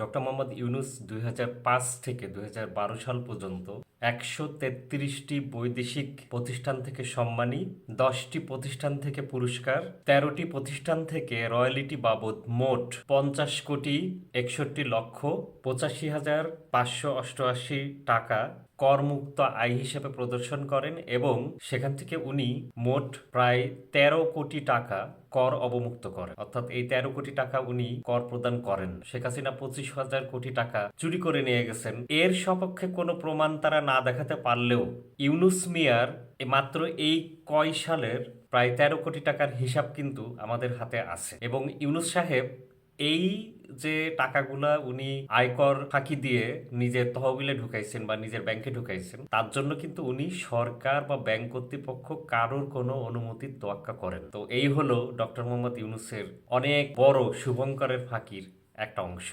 Doctor Mohammad Yunus দুই হাজার পাঁচ থেকে দুই হাজার বারো সাল পর্যন্ত একশো তেত্রিশটি বৈদেশিক প্রতিষ্ঠান থেকে সম্মানী, দশটি প্রতিষ্ঠান থেকে পুরস্কার, তেরোটি প্রতিষ্ঠান থেকে রয়্যালিটি বাবদ মোট পঞ্চাশ কোটি একষট্টি লক্ষ পঁচাশি হাজার পাঁচশো অষ্টআশি টাকা করমুক্ত আয় হিসেবে প্রদর্শন করেন এবং সেখান থেকে উনি মোট প্রায় তেরো কোটি টাকা কর অবমুক্ত করেন। অর্থাৎ এই তেরো কোটি টাকা উনি কর প্রদান করেন। শেখ হাসিনা পঁচিশ হাজার কোটি টাকা চুরি করে নিয়ে গেছেন। এর সপক্ষে কোনো প্রমাণ তারা না দেখাতে পারলেও ইউনুস মিয়ার মাত্র এই কয় সালের প্রায় তেরো কোটি টাকার হিসাব কিন্তু আমাদের হাতে আছে। এবং ইউনুস সাহেব এই যে টাকাগুলা উনি আয়কর ফাঁকি দিয়ে নিজের তহবিলে ঢুকাইছেন বা নিজের ব্যাংকে ঢুকাইছেন, তার জন্য কিন্তু উনি সরকার বা ব্যাংক কর্তৃপক্ষ কারোর কোনো অনুমতির তোয়াক্কা করেন। তো এই হলো ডক্টর মোহাম্মদ ইউনুসের অনেক বড় শুভঙ্করের ফাঁকির একটা অংশ।